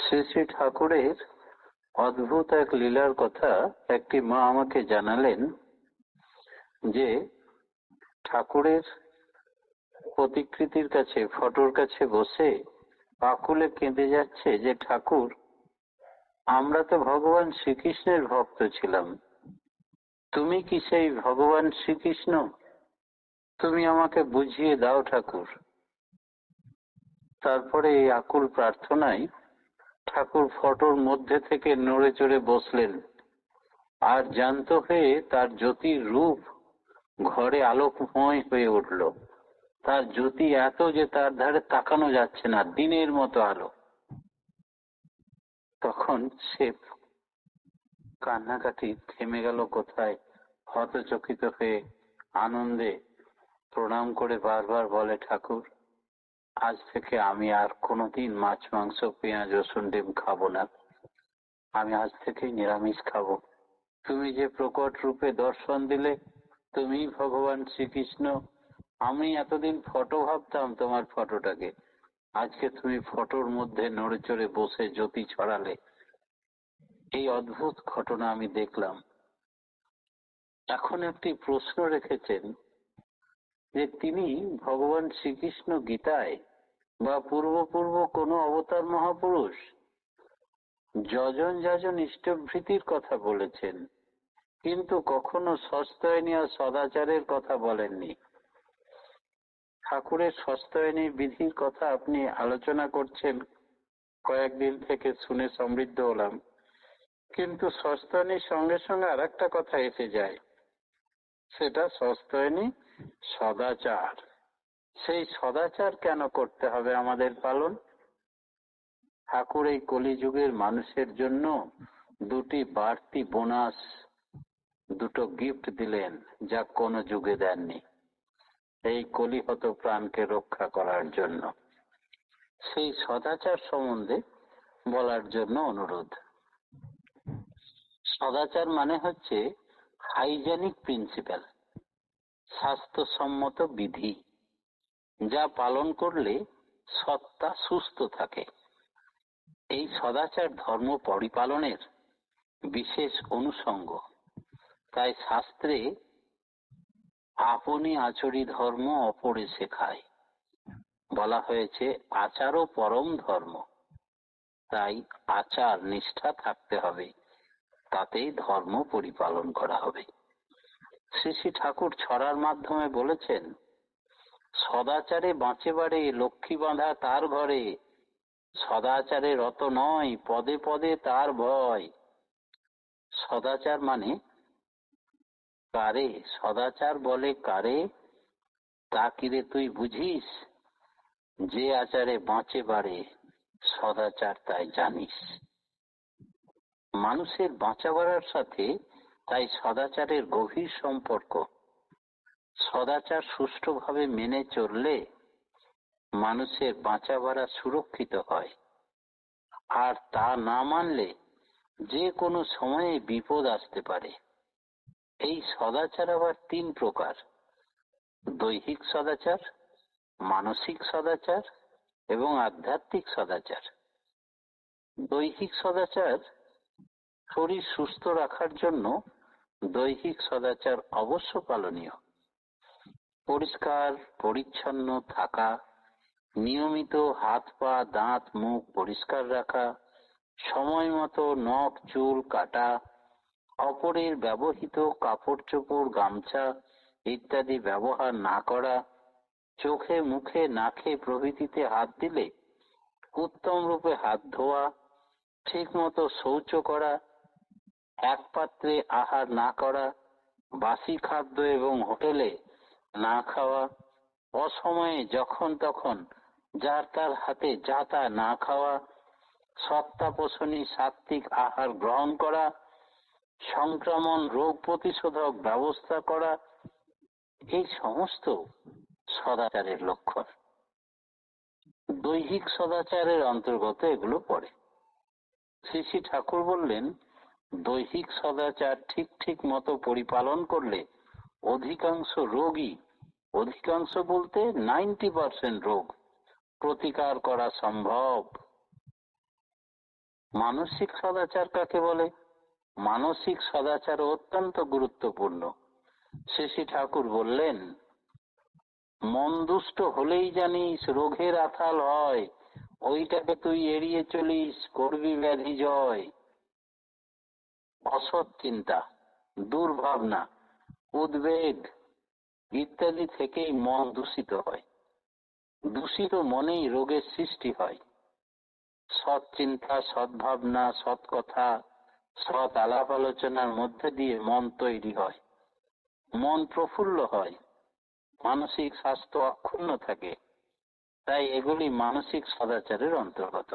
শ্রী শ্রী ঠাকুরের অদ্ভুত এক লীলার কথা একটি মা আমাকে জানালেন যে ঠাকুরের প্রতিকৃতির কাছে, ফটোর কাছে বসে আকুলে কেঁদে যাচ্ছে যে, ঠাকুর, আমরা তো ভগবান শ্রীকৃষ্ণের ভক্ত ছিলাম। তুমি কি সেই ভগবান শ্রীকৃষ্ণ? তুমি আমাকে বুঝিয়ে দাও ঠাকুর। তারপরে এই আকুল প্রার্থনায় ঠাকুর ফটোর মধ্যে থেকে নড়ে চড়ে বসলেন। আর জান্ত হয়ে তার জ্যোতির রূপ ঘরে আলোকময় হয়ে উঠল। তার জ্যোতি এত যে তার ধারে তাকানো যাচ্ছে না, দিনের মতো আলো। তখন সে কান্নাকাটি থেমে গেল কোথায়? হতচকিত হয়ে আনন্দে প্রণাম করে বারবার বলে ঠাকুর আজ থেকে আমি আর কোনোদিন মাছ, মাংস, পেঁয়াজ, রসুন, ডিম খাব না। আমি আজ থেকেই নিরামিষ খাব। তুমি যে প্রকট রূপে দর্শন দিলে তুমি ভগবান শ্রীকৃষ্ণ। আমি এতদিন ফটো ভাবতাম তোমার ফটোটাকে। আজকে তুমি ফটোর মধ্যে নড়ে চড়ে বসে জ্যোতি ছড়ালে। এই অদ্ভুত ঘটনা আমি দেখলাম। এখন একটি প্রশ্ন রেখেছেন যে তিনি ভগবান শ্রীকৃষ্ণ গীতায় বা পূর্ব পূর্ব কোনো অবতার মহাপুরুষ যজন যাজন ইষ্টভৃতির কথা বলেছেন, কিন্তু কখনো সস্তায়নী আর সদাচারের কথা বলেননি। ঠাকুরের সস্তায়নী বিধির কথা আপনি আলোচনা করছেন, কয়েকদিন থেকে শুনে সমৃদ্ধ হলাম, কিন্তু সস্তায়নীর সঙ্গে সঙ্গে আর কথা এসে যায়, সেটা সস্তায়নী সদাচার। সেই সদাচার কেন করতে হবে আমাদের পালন? ঠাকুর এই কলিযুগের মানুষের জন্য দুটি বাড়তি বোনাস, দুটো গিফট দিলেন যা কোনো যুগে দেননি। এই কলিহত প্রাণকে রক্ষা করার জন্য। সেই সদাচার সম্বন্ধে বলার জন্য অনুরোধ। সদাচার মানে হচ্ছে হাইজেনিক প্রিন্সিপাল স্বাস্থ্যসম্মত বিধি। যা পালন করলে সত্তা সুস্থ থাকে। এই সদাচার ধর্ম পরিপালনের বিশেষ অনুষঙ্গ। তাই শাস্ত্রে আপনি আচরি ধর্ম অপরে শেখায়। বলা হয়েছে আচারও পরম ধর্ম। তাই আচার নিষ্ঠা থাকতে হবে। তাতেই ধর্ম পরিপালন করা হবে। শ্রী শ্রী ঠাকুর ছড়ার মাধ্যমে বলেছেন সদাচারে বাঁচে বাড়ে লক্ষ্মী বাঁধা তার ঘরে। সদাচারে রত নয়, পদে পদে তার ভয়। সদাচার মানে কারে? সদাচার বলে কারে? তা কিরে তুই বুঝিস? যে আচারে বাঁচে বাড়ে সদাচার তাই জানিস। মানুষের বাঁচা বাড়ার সাথে তাই সদাচারের গভীর সম্পর্ক। সদাচার সুষ্ঠুভাবে মেনে চললে মানুষের বাঁচা বাড়া সুরক্ষিত হয়। আর তা না মানলে যে কোনো সময়ে বিপদ আসতে পারে। এই সদাচার আবার তিন প্রকার। দৈহিক সদাচার, মানসিক সদাচার এবং আধ্যাত্মিক সদাচার। দৈহিক সদাচার শরীর সুস্থ রাখার জন্য দৈহিক সদাচার অবশ্য পালনীয়। পরিষ্কার, পরিচ্ছন্ন থাকা, নিয়মিত হাত পা, দাঁত, মুখ পরিষ্কার রাখা সময় মতো নখ, চুল কাটা, অপরের ব্যবহৃত কাপড় চোপড়, গামছা ইত্যাদি ব্যবহার না করা, চোখে মুখে নাকে প্রভৃতিতে হাত দিলে উত্তম রূপে হাত ধোয়া ঠিক মতো শৌচ করা এক পাত্রে আহার না করা, বাসি খাদ্য এবং হোটেলে না খাওয়া অসময়ে যখন তখন যার তার হাতে যা তা না খাওয়া, সত্তাপোষণী সাত্বিক আহার গ্রহণ করা, সংক্রমণ রোগ প্রতিশোধক ব্যবস্থা করা, এই সমস্ত সদাচারের লক্ষণ। দৈহিক সদাচারের অন্তর্গত এগুলো পড়ে। শ্রী শ্রী ঠাকুর বললেন, দৈহিক সদাচার ঠিক ঠিক মতো পরিপালন করলে অধিকাংশ রোগী, অধিকাংশ বলতে নাইনটি পার্সেন্ট রোগ প্রতিকার করা সম্ভব। মানসিক সদাচার কাকে বলে? মানসিক সদাচার অত্যন্ত গুরুত্বপূর্ণ। শ্রী ঠাকুর বললেন, মন দুষ্ট হলেই জানিস রোগের আথাল হয়, ওইটাকে তুই এড়িয়ে চলিস, করবি ব্যাধি জয়। অসৎ চিন্তা, দুর্ভাবনা উদ্বেগ ইত্যাদি থেকেই মন দূষিত হয়। দূষিত মনেই রোগের সৃষ্টি হয়। সৎ চিন্তা সদ্ভাবনা সৎ কথা, সৎ আলাপ আলোচনার মধ্যে দিয়ে মন তৈরি হয়। মন প্রফুল্ল হয়। মানসিক স্বাস্থ্য অক্ষুণ্ণ থাকে। তাই এগুলি মানসিক সদাচারের অন্তর্গত।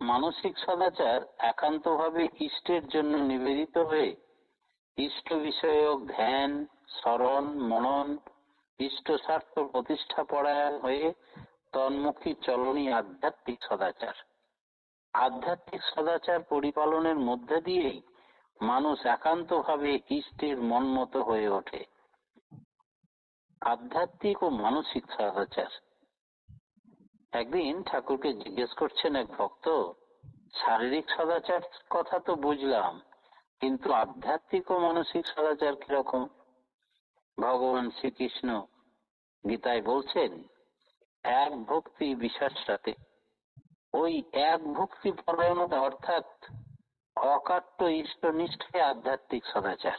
মানসিক সদাচার একান্তভাবে ইষ্টের জন্য নিবেদিত হয়ে ইষ্ট বিষয়ক ধ্যান, স্মরণ, মনন ইষ্ট স্বার্থ প্রতিষ্ঠা পরায়ণ হয়ে তন্মুখী চলনই আধ্যাত্মিক সদাচার। আধ্যাত্মিক সদাচার পরিপালনের মধ্যে দিয়েই মানুষ একান্তভাবে ইষ্টের মনমত হয়ে ওঠে। আধ্যাত্মিক ও মানসিক সদাচার। একদিন ঠাকুরকে জিজ্ঞেস করছেন এক ভক্ত, শারীরিক সদাচার কথা তো বুঝলাম কিন্তু আধ্যাত্মিক ও মানসিক সদাচার কীরকম? ভগবান শ্রীকৃষ্ণ গীতায় বলছেন, এক ভক্তি বিশ্বাস সাথে ওই এক ভক্তি পরায়ণতা অর্থাৎ অকাট্য ইষ্টনিষ্ঠে আধ্যাত্মিক সদাচার।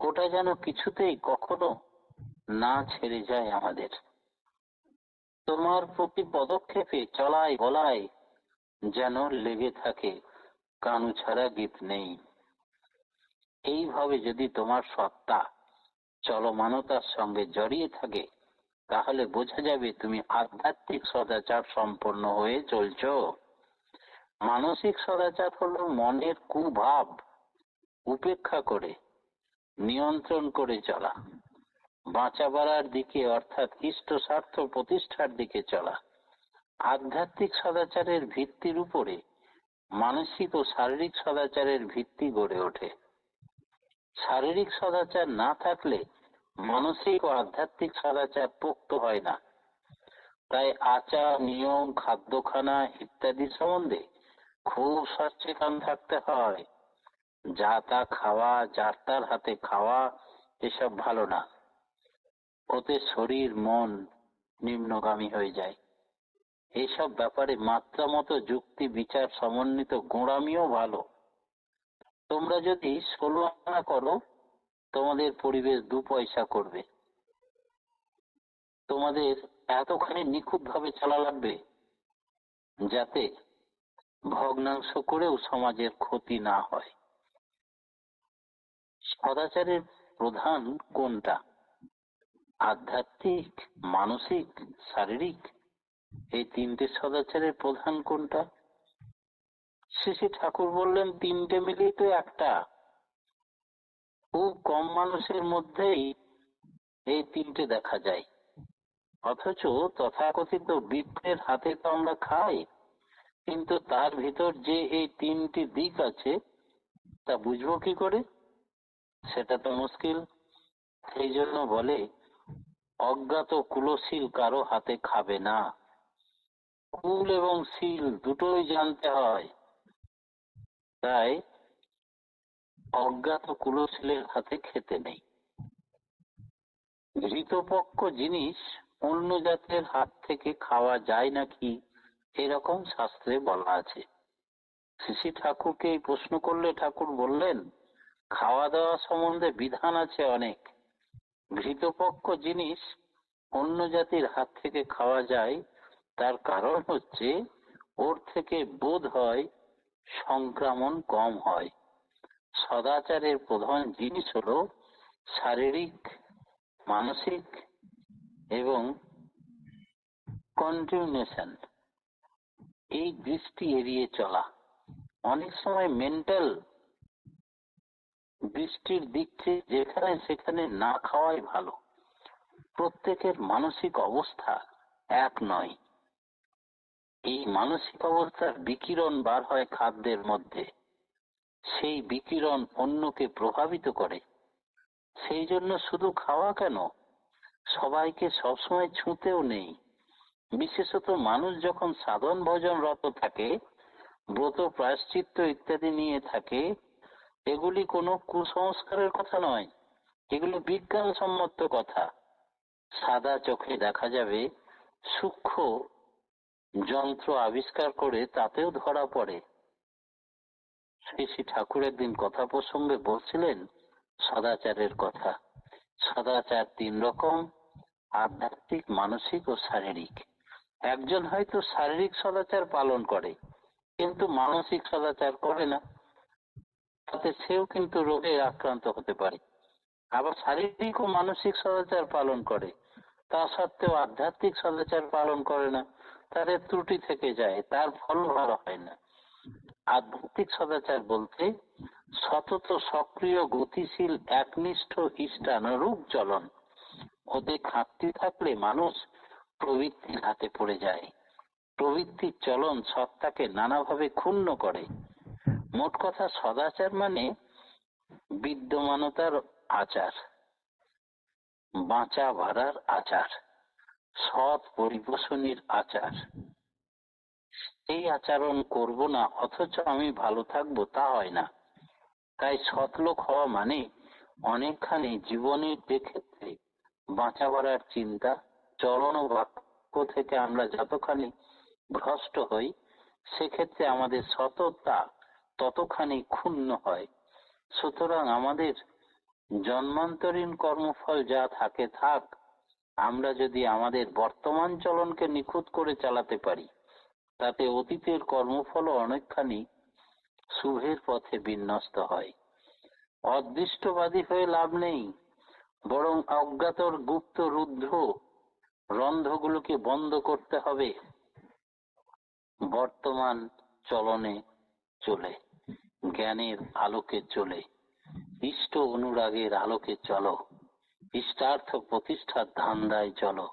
ওটা যেন কিছুতেই কখনো না ছেড়ে যায় আমাদের। তোমার প্রতি পদক্ষেপে চলায় বলায় যেন লেগে থাকে কানু ছাড়া গীত নেই। এইভাবে যদি তোমার সত্তা চলমানতার সঙ্গে জড়িয়ে থাকে, তাহলে বোঝা যাবে তুমি আধ্যাত্মিক সদাচার সম্পন্ন হয়ে চলছ। মানসিক সদাচার হলো মনের কুভাব, উপেক্ষা করে, নিয়ন্ত্রণ করে চলা বাঁচা বাড়ার দিকে অর্থাৎ ইষ্ট স্বার্থ প্রতিষ্ঠার দিকে চলা। আধ্যাত্মিক সদাচারের ভিত্তির উপরে মানসিক ও শারীরিক সদাচারের ভিত্তি গড়ে ওঠে। শারীরিক সদাচার না থাকলে মানসিক ও আধ্যাত্মিক সদাচার পোক্ত হয় না। তাই আচার, নিয়ম, খাদ্যখানা ইত্যাদি সম্বন্ধে খুব সচেতন থাকতে হয়। যা তা খাওয়া যার তার হাতে খাওয়া, এসব ভালো না। ওতে শরীর, মন নিম্নগামী হয়ে যায়। এসব ব্যাপারে মাত্রা মতো যুক্তি, বিচার, সমন্বিত গোঁড়ামিও ভালো। তোমরা যদি ষোলো আনা করো, তোমাদের পরিবেশ দু পয়সা করবে। তোমাদের এতখানি নিখুঁত ভাবে চলা লাগবে যাতে ভগ্নাংশ করেও সমাজের ক্ষতি না হয়। সদাচারের প্রধান কোনটা? আধ্যাত্মিক, মানসিক, শারীরিক? এই তিনটে সদাচারের প্রধান কোনটা? শ্রী ঠাকুর বললেন, তিনটে মিলেই তো একটা। খুব কম মানুষের মধ্যেই এই তিনটে দেখা যায়। অথচ তথাকথিত বৃক্ষের হাতে তো আমরা খাই, কিন্তু তার ভিতর যে এই তিনটি দিক আছে, তা বুঝব কি করে? সেটা তো মুশকিল। সেই জন্য বলে, অজ্ঞাত কুলশীল কারও হাতে খাবে না। কুল এবং শিল দুটোই জানতে হয়। তাই অজ্ঞাত কুলশীলের হাতে খেতে নেই। ঘৃতপক্ষ জিনিস অন্য জাতের হাত থেকে খাওয়া যায় নাকি এরকম শাস্ত্রে বলা আছে। শ্রী ঠাকুরকে এই প্রশ্ন করলে ঠাকুর বললেন, খাওয়া দাওয়া সম্বন্ধে বিধান আছে অনেক। ঘৃতপক্ষ জিনিস অন্য জাতির হাত থেকে খাওয়া যায়, তার কারণ হচ্ছে ওর থেকে বোধ হয় সংক্রমণ কম হয়। সদাচারের প্রধান জিনিস হলো শারীরিক, মানসিক এবং কন্টিনিউশন এই দৃষ্টি এড়িয়ে চলা। অনেক সময় মেন্টাল দৃষ্টির দিক যেখানে সেখানে না খাওয়াই ভালো। প্রত্যেকের মানসিক অবস্থা এক নয়। এই মানসিক অবস্থার বিকিরণ বার হয় খাদ্যের মধ্যে। সেই বিকিরণ অন্যকে প্রভাবিত করে। সেই জন্য শুধু খাওয়া কেন? সবাইকে সবসময় ছুঁতেও নেই। বিশেষত মানুষ যখন সাধন ভজন রত থাকে, ব্রত, প্রায়শ্চিত্ত ইত্যাদি নিয়ে থাকে, এগুলি কোনো কুসংস্কারের কথা নয়। এগুলো বিজ্ঞানসম্মত কথা। সাদা চোখে দেখা যাবে সূক্ষ্ম যন্ত্র আবিষ্কার করে তাতেও ধরা পড়ে। শ্রী ঠাকুর একদিন কথা প্রসঙ্গে বলছিলেন সদাচারের কথা। সদাচার তিন রকম, আধ্যাত্মিক, মানসিক ও শারীরিক। একজন হয়তো শারীরিক সদাচার পালন করে, কিন্তু মানসিক সদাচার করে না। তাতে সেও কিন্তু রোগে আক্রান্ত হতে পারে। আবার শারীরিক ও মানসিক সদাচার পালন করে, তা সত্ত্বেও আধ্যাত্মিক সদাচার পালন করে না। তাদের ত্রুটি থেকে যায়, তার ফল ভালো হয় না। আধ্যাত্মিক সদাচার বলতে সতত, সক্রিয়, গতিশীল, একনিষ্ঠ, ইষ্টানুরূপ চলন ওতে ঘাটতি থাকলে মানুষ প্রবৃত্তির হাতে পড়ে যায়। প্রবৃত্তির চলন সত্তাকে নানাভাবে ক্ষুণ্ণ করে। মোট কথা, সদাচার মানে বিদ্যমানতার আচার বাঁচা ভাড়ার আচার। সৎ পরিপোষণীর আচার। এই আচরণ করব না, অথচ আমি ভালো থাকব, তা হয় না। তাই সৎলোক হওয়া মানে অনেকখানি জীবনের যে ক্ষেত্রে বাঁচা বাড়ার চিন্তা। চরণ ও বাক্য থেকে আমরা যতখানি ভ্রষ্ট হই, সেক্ষেত্রে আমাদের সততা ততখানি ক্ষুণ্ণ হয়। সুতরাং আমাদের জন্মান্তরীণ কর্মফল যা থাকে, থাক। আমরা যদি আমাদের বর্তমান চলনকে নিখুঁত করে চালাতে পারি, তাতে অতীতের কর্মফলও অনেকখানি শুভের পথে বিন্যস্ত হয়। অদৃষ্টবাদী হয়ে লাভ নেই, বরং অজ্ঞাতর গুপ্ত রুদ্ধ রন্ধ্রগুলোকে বন্ধ করতে হবে। বর্তমান চলনে চলে, জ্ঞানের আলোকে চলে, ইষ্ট অনুরাগের আলোকে চলো। ইষ্টার্থ প্রতিষ্ঠার ধান্দায় চলো।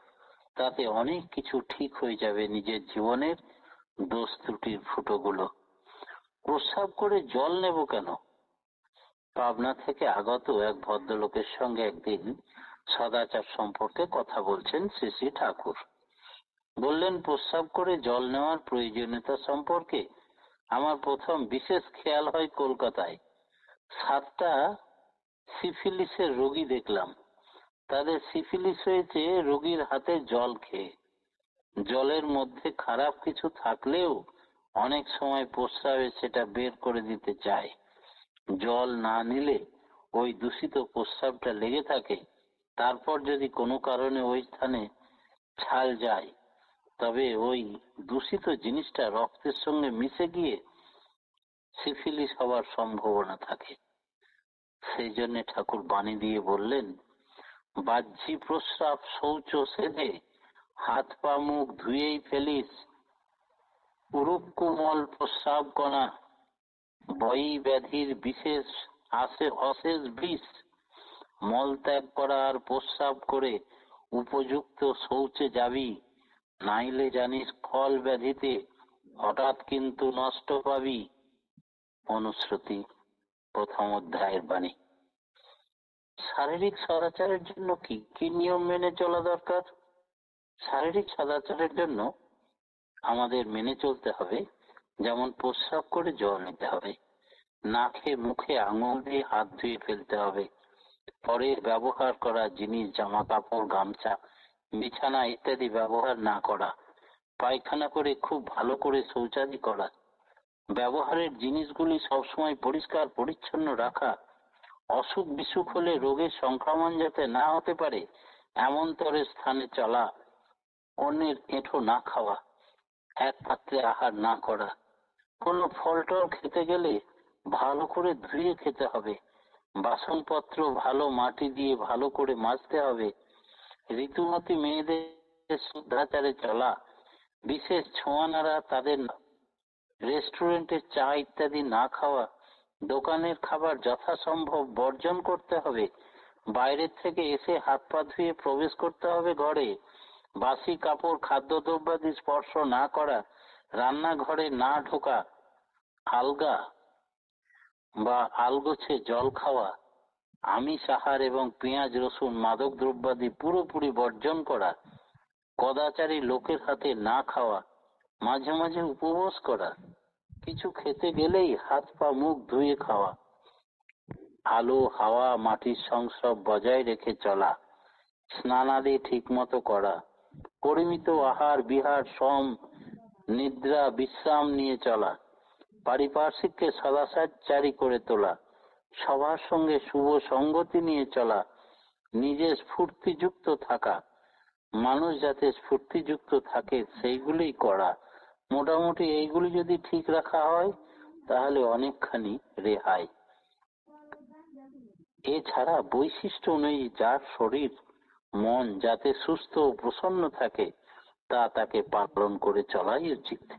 তাতে অনেক কিছু ঠিক হয়ে যাবে নিজের জীবনের দোষ ত্রুটির ফুটোগুলো। প্রস্রাব করে জল নেব কেন? পাবনা থেকে আগত এক ভদ্রলোকের সঙ্গে একদিন সদাচার সম্পর্কে কথা বলছেন শ্রী শ্রী ঠাকুর। বললেন, প্রস্রাব করে জল নেওয়ার প্রয়োজনীয়তা সম্পর্কে আমার প্রথম বিশেষ খেয়াল হয় কলকাতায়। সাতটা সিফিলিসের রোগী দেখলাম। তাদের সিফিলিস হয়েছে রোগীর হাতে জল খেয়ে। জলের মধ্যে খারাপ কিছু থাকলেও অনেক সময় প্রস্রাবে সেটা বের করে দিতে চায়। জল না নিলে ওই দূষিত প্রস্রাবটা লেগে থাকে। তারপর যদি কোনো কারণে ওই স্থানে ছাল যায়, তবে ওই দূষিত জিনিসটা রক্তের সঙ্গে মিশে গিয়ে সিফিলিস হওয়ার সম্ভাবনা থাকে। সেই জন্য ঠাকুর বাণী দিয়ে বললেন বাহ্যি প্রস্রাব শৌচ সেধে হাত পা মুখ ধুয়েই ফেলিস। উরূপ কোমল প্রস্রাব কণা, বয়ী ব্যাধির বিশেষ আসে অশেষ বিষ। মল ত্যাগ করা আর প্রস্রাব করে উপযুক্ত শৌচে যাবি। নাইলে জানিস ফল ব্যাধিতে হঠাৎ কিন্তু নষ্ট পাবি। অনুশ্রুতি প্রথম অধ্যায়ের বাণী। শারীরিক সদাচারের জন্য কি কি নিয়ম মেনে চলা দরকার? শারীরিক সদাচারের জন্য আমাদের মেনে চলতে হবে, যেমন প্রস্রাব করে জল নিতে হবে, নাকে মুখে আঙুল দিয়ে হাত ধুয়ে ফেলতে হবে পরে ব্যবহার করা জিনিস জামা কাপড় গামছা, বিছানা ইত্যাদি ব্যবহার না করা, পায়খানা করে খুব ভালো করে শৌচাদি করা, ব্যবহারের জিনিসগুলি সবসময় পরিষ্কার, পরিচ্ছন্ন রাখা অসুখ বিসুখ হলে রোগের সংক্রমণ যাতে না হতে পারে, এমন তরে স্থানে চলা, অন্যের এঁঠো না খাওয়া, এক পাত্রে আহার না করা। কোনো ফল টল খেতে গেলে ভালো করে ধুয়ে খেতে হবে। বাসনপত্র ভালো মাটি দিয়ে ভালো করে মাজতে হবে। ঋতুমতি মেয়েদের শুদ্ধাচারে চলা, বিশেষ ছোঁয়ানারা তাদের রেস্টুরেন্টের চা ইত্যাদি না খাওয়া দোকানের খাবার যথাসম্ভব বর্জন করতে হবে। বাইরের থেকে এসে হাত পা ধুয়ে প্রবেশ করতে হবে ঘরে। বাসি কাপড় খাদ্যদ্রব্যাদি স্পর্শ না করা, রান্নাঘরে না ঢোকা, আলগা বা আলগোছে জল খাওয়া, আমিষ আহার এবং পেঁয়াজ, রসুন, মাদক দ্রব্যাদি পুরোপুরি বর্জন করা কদাচারী লোকের হাতে না খাওয়া, মাঝে মাঝে উপবাস করা। কিছু খেতে গেলেই হাত পা, মুখ ধুয়ে খাওয়া। আলো, হাওয়া, মাটির সংস্রব বজায় রেখে চলা। স্নানাদি ঠিক মতো করা। পরিমিত আহার, বিহার, সম, নিদ্রা, বিশ্রাম নিয়ে চলা। পারিপার্শ্বিককে সদাচারী করে তোলা। সবার সঙ্গে শুভ সঙ্গতি নিয়ে চলা। নিজে স্ফূর্তিযুক্ত থাকা। মানুষ যাতে স্ফূর্তিযুক্ত থাকে, সেইগুলোই করা। মোটামুটি এইগুলি যদি ঠিক রাখা হয়, তাহলে অনেকখানি রেহাই। এছাড়া বৈশিষ্ট্য অনুযায়ী যার শরীর, মন যাতে সুস্থ ও প্রসন্ন থাকে, তা তাকে পালন করে চলাই উচিত।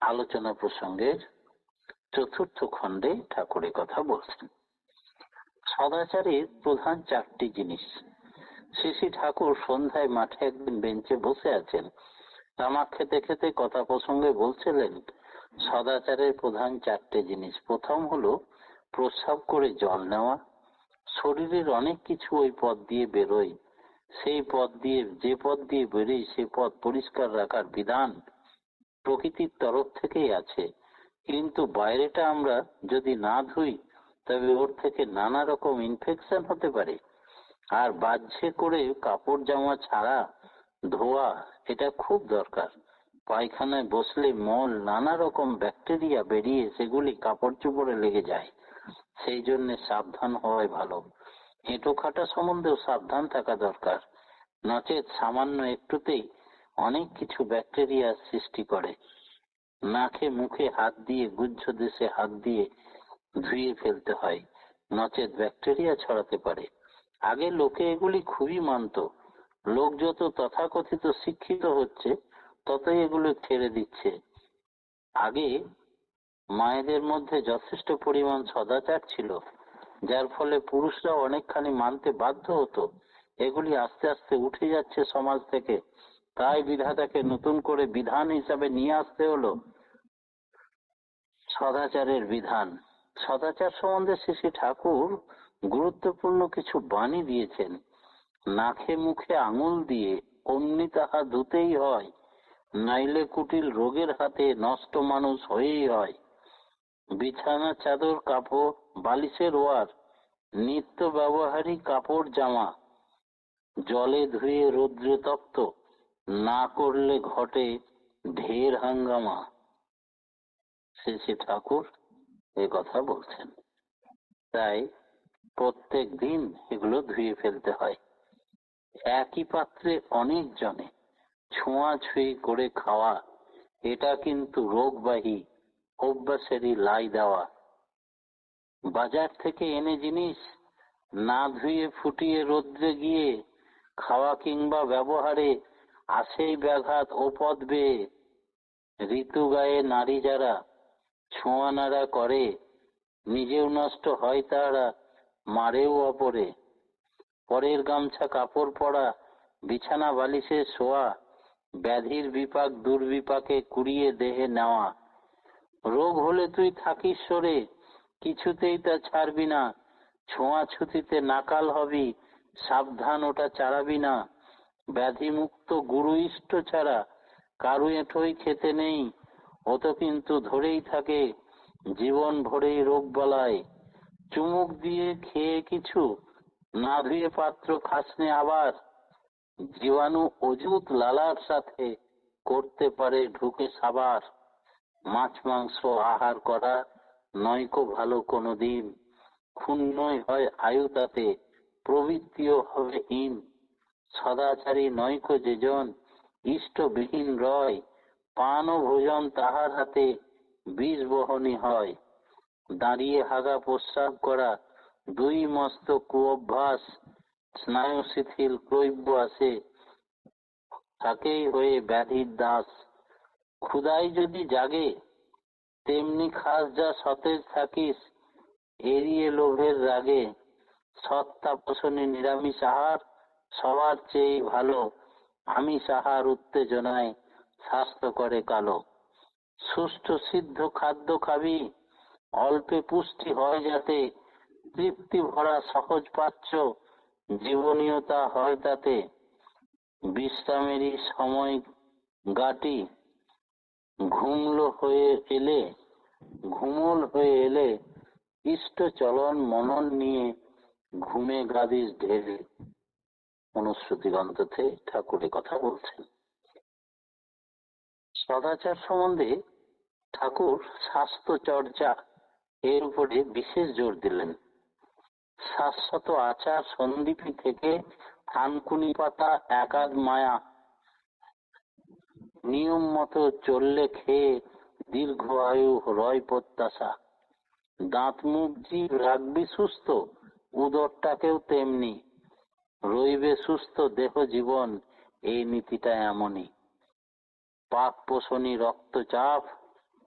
আলোচনা প্রসঙ্গের চতুর্থ খণ্ডে ঠাকুরের কথা বলছেন সদাচারের প্রধান চারটি জিনিস। শ্রী শ্রী ঠাকুর সন্ধ্যায় মাঠে একদিন বেঞ্চে বসে আছেন। তামাক খেতে খেতে কথা প্রসঙ্গে বলছিলেন, সদাচারের প্রধান চারটে জিনিস। প্রথম হলো, প্রস্রাব করে জল নেওয়া। শরীরের অনেক কিছু ওই পথ দিয়ে বেরোয়। সেই পথ দিয়ে, যে পথ দিয়ে বেরোয় সেই পথ পরিষ্কার রাখার বিধান প্রকৃতির তরফ থেকেই আছে। কিন্তু বাইরেটা আমরা যদি না ধুই, তবে ওর থেকে নানা রকম ইনফেকশন হতে পারে। আর বাহ্যে করে কাপড় জামা ছাড়া, ধোয়া এটা খুব দরকার। পায়খানায় বসলে মল নানা রকম ব্যাকটেরিয়া বেরিয়ে সেগুলি কাপড় চোপড়ে লেগে যায়। সেই জন্য সাবধান হওয়াই ভালো। এঁটো খাটা সম্বন্ধেও সাবধান থাকা দরকার। নচেত সামান্য একটুতেই অনেক কিছু ব্যাকটেরিয়া সৃষ্টি করে। নাকে মুখে হাত দিয়ে গুজ্জ দেশে হাত দিয়ে ধুয়ে ফেলতে হয়। নচেত ব্যাকটেরিয়া ছড়াতে পারে। আগে লোকে এগুলি খুবই মানত। লোক যত তথাকথিত শিক্ষিত হচ্ছে, ততই এগুলো ছেড়ে দিচ্ছে। আগে মায়েদের মধ্যে যথেষ্ট পরিমাণ সদাচার ছিল, যার ফলে পুরুষরা অনেকখানি মানতে বাধ্য হতো। এগুলি আস্তে আস্তে উঠে যাচ্ছে সমাজ থেকে। তাই বিধাতাকে নতুন করে বিধান হিসাবে নিয়ে আসতে হলো সদাচারের বিধান। সদাচার সম্বন্ধে শ্রী ঠাকুর গুরুত্বপূর্ণ কিছু বাণী দিয়েছেন। নাকে মুখে আঙুল দিয়ে অমনি তাহা ধুতেই হয়, নাইলে কুটিল রোগের হাতে নষ্ট মানুষ হয়েই হয়। বিছানা, চাদর, কাপড়, বালিশের ওয়ার, নিত্য ব্যবহারী কাপড় জামা, জলে ধুয়ে রৌদ্রে তপ্ত, না করলে ঘটে ঢের হাঙ্গামা। শ্রী ঠাকুর এ কথা বলছেন। তাই প্রত্যেক দিন এগুলো ধুয়ে ফেলতে হয়। একই পাত্রে অনেক জনে ছোঁয়াছুঁয়ি করে খাওয়া, এটা কিন্তু রোগবাহী, অভ্যাসেরই লাই দেওয়া। বাজার থেকে এনে জিনিস না ধুয়ে ফুটিয়ে রোদ্রে গিয়ে খাওয়া কিংবা ব্যবহারে আসেই ব্যাঘাত ও পদ বেয়ে। ঋতু গায়ে নারী যারা ছোঁয়া নাড়া করে, নিজেও নষ্ট হয় তারা মারেও অপরে। পরের গামছা কাপড় পরা, বিছানা বালিশে শোয়া, ব্যাধির বিপাক দুর্বিপাকে কুড়িয়ে দেহে নেওয়া। রোগ হলে তুই থাকিস সরে, কিছুতেই তা ছাড়বি না। ছোঁয়াছুতিতে নাকাল হবি, সাবধান ওটা চাড়াবি না। ব্যাধি মুক্ত গুরু ইষ্ট ছাড়া কারু এঁঠোই খেতে নেই, ও তো কিন্তু ধরেই থাকে, জীবন ভরেই রোগ বলায় চুমুক দিয়ে খেয়ে কিছু না ধুয়ে পাত্র খাসনে আবার। জীবাণু অযুত লালার সাথে করতে পারে ঢুকে সাবার। মাছ, মাংস আহার করা নয়কো ভালো কোনো দিন ক্ষুণ্ণই হয় আয়ু তাতে, প্রবৃত্তিও হবে হীন। সদাচারী নয়কো যেজন, ইষ্টবিহীন রয়, পান ও ভোজন তাহার হাতে বীজ বহনী হয়। দাঁড়িয়ে হাগা প্রস্রাব করা দুই মস্ত কুঅভ্যাস স্নায়ু শিথিল ক্রৈব্য আসে তাকেই হয়ে ব্যাধির দাস। ক্ষুদাই যদি জাগে, তেমনি খাস যা সতেজ থাকিস, এড়িয়ে লোভের রাগে। সৎ তাপসনে নিরামিষ আহার, সবার চেয়ে ভালো। আমি সাহার উত্তেজনায় স্বাস্থ্য করে কালো। সুষ্ঠু সিদ্ধ খাদ্য খাবি, অল্পে পুষ্টি হয় যাতে তৃপ্তি ভরা সহজ পাচ্য জীবনীয়তা হয় তাতে। বিশ্রামেরই সময় গাটি ঘুমলো হয়ে এলে, ঘুমল হয়ে এলে ইষ্ট চলন মনন নিয়ে ঘুমে গাদির ঢেলে। অনুশ্রুতি গ্রন্থতে ঠাকুরের কথা বলছেন। সদাচার সম্বন্ধে ঠাকুর স্বাস্থ্য চর্চা এর উপরে বিশেষ জোর দিলেন। শাশ্বত আচার সন্দীপী থেকে থানকুনি পাতা একাদ মায়া। নিয়ম মতো চললে খেয়ে দীর্ঘ আয়ু রয় প্রত্যাশা। দাঁত মুখ জীব রাখবি সুস্থ, উদরটাকেও তেমনি। রইবে সুস্থ দেহ জীবন, এই নীতিটা এমনই। পাক পোষণী রক্তচাপ,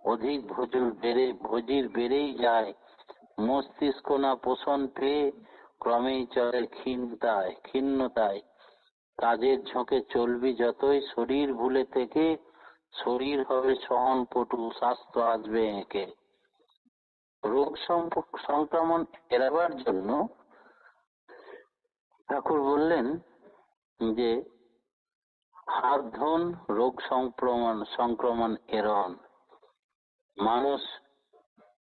অধিক ভোজল বেড়ে ভোজির বেড়েই যায়। মস্তিষ্ক না পোষণ পেয়ে ক্রমেই চলে ক্ষীণতায় ক্ষীণতায়। কাজের ঝোঁকে চলবি যতই, শরীর ভুলে থেকে শরীর হবে সহন পটু স্বাস্থ্য আসবে এঁকে। রোগ সংক্রমণ এড়াবার জন্য ঠাকুর বললেন যে হাত ধন রোগ সংক্রমণ সংক্রমণ এড়ন। মানুষ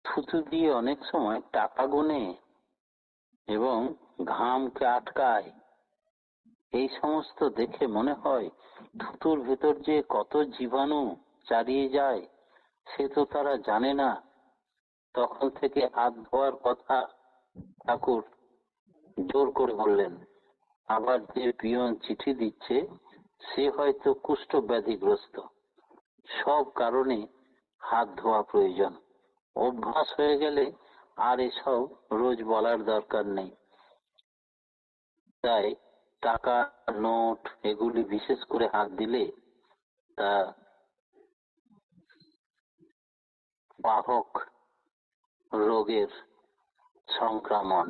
থুতু দিয়ে অনেক সময় টাকা গুনে এবং ঘামকে আটকায়। এই সমস্ত দেখে মনে হয় থুতুর ভেতর যে কত জীবাণু চারিয়ে যায়, সে তো তারা জানে না। তখন থেকে হাত ধোয়ার কথা ঠাকুর জোর করে বললেন, আবার যে পিয়ন চিঠি দিচ্ছে, সে হয়তো কুষ্ঠ ব্যাধিগ্রস্ত সব কারণে হাত ধোয়া প্রয়োজন। অভ্যাস হয়ে গেলে আর এসব রোজ বলার দরকার নেই। তাই টাকা, নোট এগুলি বিশেষ করে হাত দিলে তা বাহক রোগের সংক্রমণ।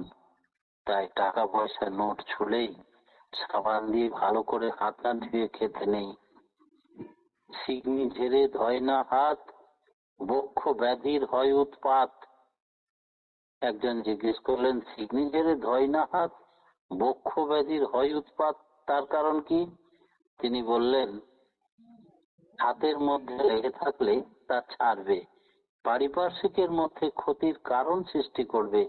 তাই টাকা, পয়সা, নোট ছুলেই সাবান দিয়ে ভালো করে হাত না ধুয়ে খেতে নেই। সিগনি ঝেড়ে ধয় না হাত বক্ষ ব্যাধির হয় উৎপাত। একজন জিজ্ঞেস করলেন সিগনি ঝেড়ে ধয় না হাত? বক্ষ ব্যাধির হয় উৎপাত, তার কারণ কি? তিনি বললেন, হাতের মধ্যে লেগে থাকলে তা ছাড়বে, পারিপার্শ্বিকের মধ্যে ক্ষতির কারণ সৃষ্টি করবে।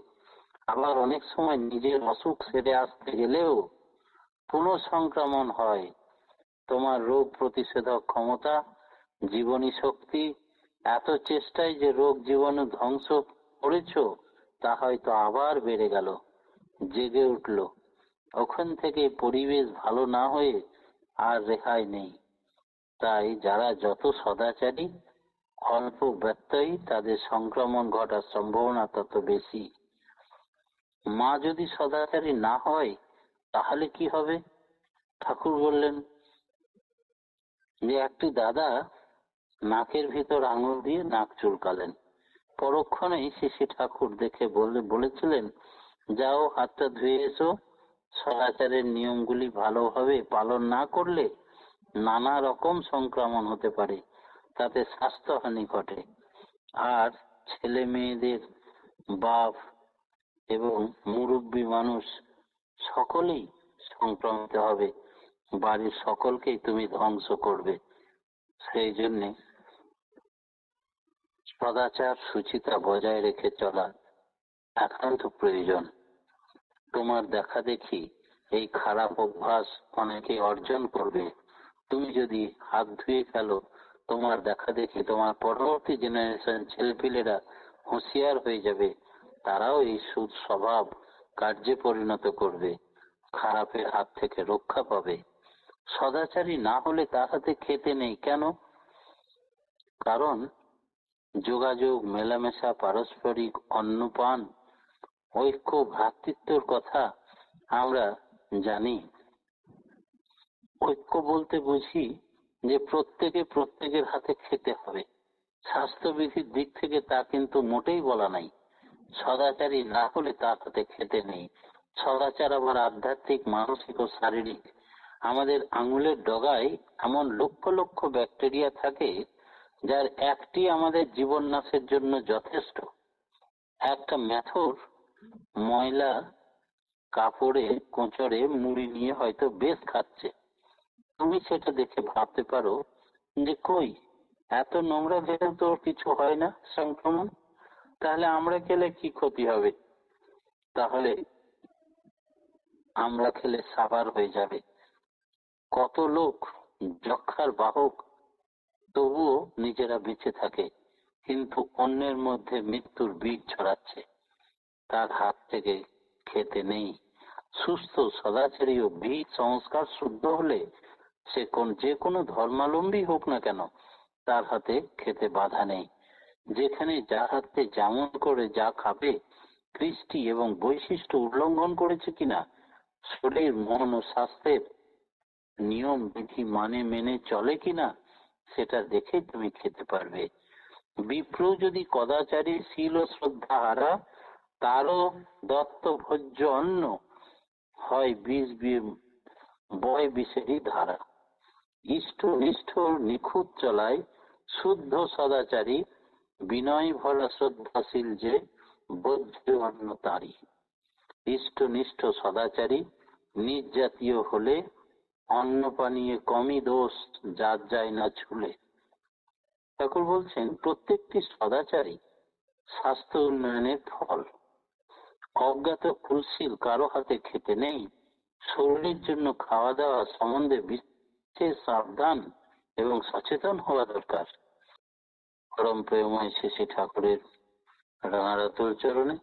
আবার অনেক সময় নিজের অসুখ সেরে আসতে গেলেও পুনঃসংক্রমণ হয়। তোমার রোগ প্রতিষেধক ক্ষমতা, জীবনী শক্তি এত চেষ্টায় যে রোগ জীবাণু ধ্বংস করেছ, তা হয়তো আবার বেড়ে গেল, জেগে উঠল। ওখান থেকে পরিবেশ ভালো না হয়ে আর রেহাই নেই। তাই যারা যত সদাচারী, অল্প ব্যত্যয়ী তাদের সংক্রমণ ঘটার সম্ভাবনা তত বেশি। মা যদি সদাচারী না হয়, তাহলে কি হবে? ঠাকুর বললেন, যে একটি দাদা নাকের ভিতর আঙুল দিয়ে নাক চুলকালেন। পরক্ষণেই শিশি ঠাকুর দেখে বলে, বলেছিলেন, যাও, হাতটা ধুয়ে এসো। সদাচারের নিয়মগুলি ভালোভাবে পালন না করলে নানা রকম সংক্রমণ হতে পারে, তাতে স্বাস্থ্যহানি ঘটে। আর ছেলে মেয়েদের বাপ এবং মুরব্বী মানুষ সকলেই সংক্রমিত হবে। বাড়ির সকলকেই তুমি ধ্বংস করবে। সেই জন্যে সদাচার সুচিতা বজায় রেখে চলা একান্ত প্রয়োজন। তোমার দেখা দেখি এই খারাপ অভ্যাস অনেকে অর্জন করবে। তুমি যদি হাত ধুয়ে ফেলো, তোমার দেখা দেখি তোমার পরবর্তী জেনারেশন ছেলেপিলেরা হুঁশিয়ার হয়ে যাবে। তারাও এই সুদ স্বভাব কার্যে পরিণত করবে, খারাপের হাত থেকে রক্ষা পাবে। সদাচারী না হলে তার হাতে খেতে নেই কেন? কারণ যোগাযোগ, মেলামেশা, পারস্পরিক অন্নপান, ঐক্য, ভ্রাতৃত্বর কথা আমরা জানি। ঐক্য বলতে বুঝি যে প্রত্যেকে প্রত্যেকের হাতে খেতে হবে। স্বাস্থ্যবিধির দিক থেকে তা কিন্তু মোটেই বলা নাই। সদাচারী না হলে তার হাতে খেতে নেই। সদাচার আবার আধ্যাত্মিক, মানসিক ও শারীরিক। আমাদের আঙুলের ডগায় এমন লক্ষ লক্ষ ব্যাকটেরিয়া থাকে যার একটি আমাদের জীবন নাশের জন্য যথেষ্ট। একটা মেথর ময়লা কাপড়ে, কোঁচড়ে মুড়ি নিয়ে হয়তো বেশ খাচ্ছে। তুমি সেটা দেখে ভাবতে পারো যে কই, এত নোংরা খেলে তো কিছু হয় না সংক্রমণ। তাহলে আমরা খেলে কি ক্ষতি হবে? তাহলে আমরা খেলে সাবার হয়ে যাবে। কত লোক যক্ষার বাহক তবুও নিজেরা বেঁচে থাকে, কিন্তু অন্যের মধ্যে মৃত্যুর বীজ ছড়াচ্ছে। তার হাত থেকে খেতে নেই। সুস্থ, সদাচারী ও বীজ সংস্কার শুদ্ধ হলে সে কোন, যে কোনো ধর্মাবলম্বী হোক না কেন, তার হাতে খেতে বাধা নেই। যেখানে যার হাতে যেমন করে যা খাবে, কৃষ্টি এবং বৈশিষ্ট্য উল্লঙ্ঘন করেছে কিনা, শরীর, মন ও স্বাস্থ্যের নিয়ম বিধি মানে মেনে চলে কিনা সেটা দেখে তুমি খেতে পারবে। বিপ্র যদি কদাচারী, শীল ও শ্রদ্ধা হারা তারও দত্ত ভোজ্য অন্ন হয় বিষ বয় বিষেরই ধারা। ইষ্ট নিষ্ঠ নিখুঁত চলায় শুদ্ধ সদাচারী, বিনয় ভরা শ্রদ্ধাশীল যে বজ্র অন্ন তারি ইষ্টনিষ্ঠ সদাচারী নিজ জাতীয় হলে অন্ন পানীয় কমই দোষ, যার যায় না ছুলে ঠাকুর বলছেন, প্রত্যেকটি সদাচারী স্বাস্থ্য উন্নয়নের ফল। অজ্ঞাত ফুলশীল কারও হাতে খেতে নেই। শরীরের জন্য খাওয়া দাওয়া সম্বন্ধে বিশেষ সাবধান এবং সচেতন হওয়া দরকার। পরম প্রেময় শেষে ঠাকুরের রাঙারাতুল চরণে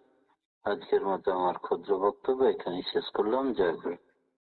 আজকের মতো আমার ক্ষুদ্র বক্তব্য এখানে শেষ করলাম। জয় গুরু।